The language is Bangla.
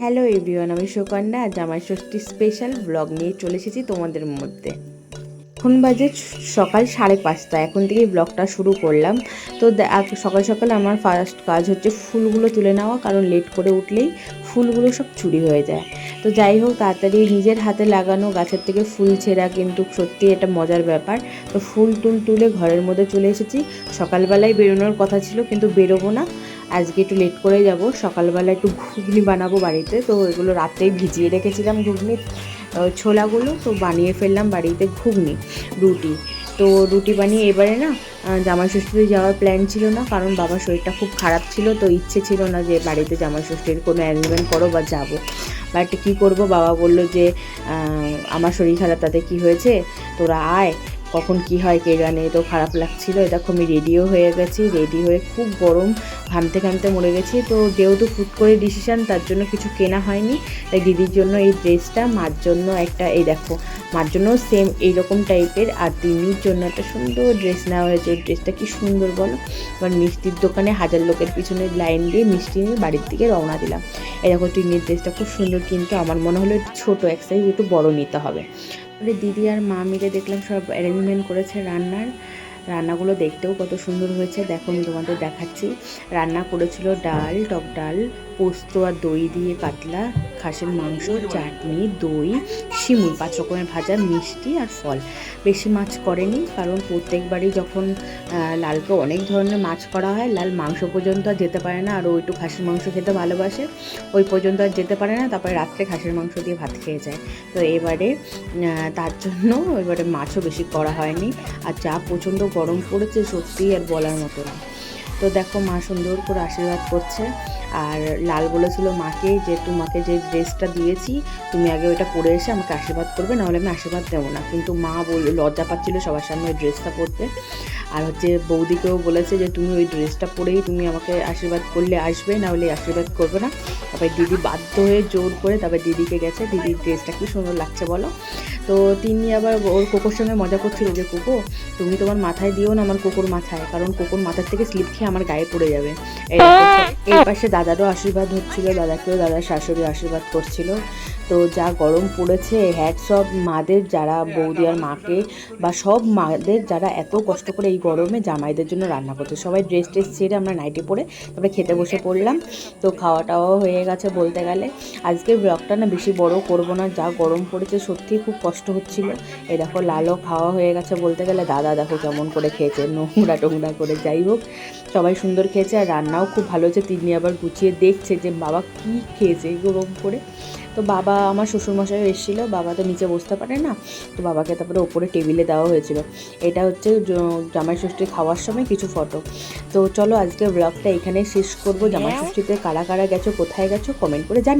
হ্যালো এভরিওয়ান আমি সুকন্যা আজ আমার ষষ্ঠী স্পেশাল ব্লগ নিয়ে চলে এসেছি তোমাদের মধ্যে। এখন বাজে সকাল সাড়ে পাঁচটা। এখন থেকেই ব্লগটা শুরু করলাম। তো সকাল সকাল আমার ফার্স্ট কাজ হচ্ছে ফুলগুলো তুলে নেওয়া, কারণ লেট করে উঠলেই ফুলগুলো সব চুরি হয়ে যায়। তো যাই হোক, তাড়াতাড়ি নিজের হাতে লাগানো গাছের থেকে ফুল ছেঁড়া কিন্তু সত্যি এটা মজার ব্যাপার। তো ফুল টুল তুলে ঘরের মধ্যে চলে এসেছি। সকালবেলায় বেরোনোর কথা ছিল, কিন্তু বেরোবো না। আজকে একটু লেট করে যাব। সকালবেলা একটু ঘুগনি বানাবো বাড়িতে। তো এগুলো রাতেই ভিজিয়ে রেখেছিলাম ঘুগনি। ছোলাগুলো তো বানিয়ে ফেললাম বাড়িতে ঘুগনি, রুটি। তো রুটি বানিয়ে এবারে না জামাই ষষ্ঠীতে যাওয়ার প্ল্যান ছিল না, কারণ বাবার শরীরটা খুব খারাপ ছিল, তো ইচ্ছে ছিল না যে বাড়িতে জামাই ষষ্ঠীর কোনো অ্যারেঞ্জমেন্ট করো বা যাব। বাট কী করব? বাবা বলল যে আমার শরীর খারাপ, তাতে কি হয়েছে? তোরা আয়। কখন কি হয় কে জানে তো খারাপ লাগছিল দেখো আমি রেডিও হয়ে গেছি রেডি হয়ে খুব গরম, ঘামতে ঘামতে মরে গেছি, তো যেহেতু ফুট করে ডিসিশান তার জন্য কিছু কেনা হয়নি, তাই দিদির জন্য এই ড্রেসটা মার জন্য একটা, এই দেখো, মার জন্য সেম এইরকম টাইপের আর দিদির জন্য একটা সুন্দর ড্রেস নেওয়া হয়েছে ড্রেসটা কি সুন্দর বলো? এবার মিষ্টির দোকানে হাজার লোকের পিছনে লাইন দিয়ে মিষ্টি নিয়ে বাড়ির দিকে রওনা দিলাম। এই দেখো, টিনির ড্রেসটা খুব সুন্দর, কিন্তু আমার মনে হলো ছোটো, এক সাইজ একটু বড় নিতে হবে। তারপরে দিদি আর মা মিলে দেখলাম সব অ্যারেঞ্জমেন্ট করেছে রান্নার। রান্নাগুলো দেখতেও কত সুন্দর হয়েছে। দেখো, আমি তোমাদের দেখাচ্ছি। রান্না করেছিল ডাল, টক ডাল, পোস্ত আর দই দিয়ে কাতলা খাসির মাংস, চাটনি, দই, শিমুল, পাঁচ রকমের ভাজা, মিষ্টি আর ফল। বেশি মাছ করেনি, কারণ প্রত্যেকবারই যখন লালকে অনেক ধরনের মাছ করা হয়, লাল মাংস পর্যন্ত আর যেতে পারে না, আর ও একটু খাসির মাংস খেতে ভালোবাসে, ওই পর্যন্ত আর যেতে পারে না, তারপরে রাত্রে খাসির মাংস দিয়ে ভাত খেয়ে যায়। তো এবারে তার জন্য এবারে মাছও বেশি করা হয়নি, আর যা প্রচণ্ড গরম পড়েছে সত্যিই আর বলার মতো না। তো দেখো মা সুন্দর করে আশীর্বাদ করছে। আর লাল বলেছিল মাকে যে, তোমাকে যে ড্রেসটা দিয়েছি, তুমি আগে ওইটা পরে এসে আমাকে আশীর্বাদ করবে, নাহলে আমি আশীর্বাদ দেবো না। কিন্তু মা বল, লজ্জা পাচ্ছিলো সবার সামনে ওই ড্রেসটা পরতে। আর হচ্ছে বৌদিকেও বলেছে যে, তুমি ওই ড্রেসটা পরেই তুমি আমাকে আশীর্বাদ করলে আসবে নাহলে আশীর্বাদ করবে না। তারপরে দিদি বাধ্য হয়ে জোর করে তারপরে দিদিকে গেছে দিদির ড্রেসটা কি সুন্দর লাগছে বলো। তো তিনি আবার ওর কোকোর সঙ্গে মজা করছিল যে, কোকো, তুমি তোমার মাথায় দিও না আমার কোকোর মাথায়, কারণ কোকোর মাথার থেকে স্লিপ খেয়ে আমার গায়ে পড়ে যাবে। এই পাশে দাদারও আশীর্বাদ হচ্ছিল, দাদাকেও দাদার শাশুড়ি আশীর্বাদ করছিল। তো যা গরম পড়েছে হ্যাট সব মাদের যারা বৌদি আর মাকে বা সব মাদের যারা এত কষ্ট করে এই গরমে জামাইদের জন্য রান্না করছে। সবাই ড্রেস ট্রেস ছেড়ে আমরা নাইটি পরে তারপরে খেতে বসে পড়লাম। তো খাওয়া টাওয়া হয়ে গেছে বলতে গেলে। আজকের ব্লগটা না বেশি বড় করব না, যা গরম পড়েছে সত্যিই খুব কষ্ট হচ্ছিল। এই দেখো লালও খাওয়া হয়ে গেছে বলতে গেলে, দাদা দেখো কেমন করে খেয়েছে, নোংরা টোংরা করে, যাই হোক। সবাই সুন্দর খেয়েছে আর রান্নাও খুব ভালো হয়েছে। তিনি আবার গুছিয়ে দেখছে যে বাবা কী খেয়েছে গরম করে তো বাবা আমার শ্বশুরমশাই এসেছিল বাবা তো নিচে বসতে পারে না তো বাবাকে তারপরে ওপরে টেবিলে দেওয়া হয়েছিল। এটা হচ্ছে জ- জামাই ষষ্ঠী খাওয়ার সময় কিছু ফটো। তো চলো আজকে ব্লগটা এখানে শেষ করব। জামাই ষষ্ঠীতে কারা কারা গেছো কোথায় গেছো কমেন্ট করে জানি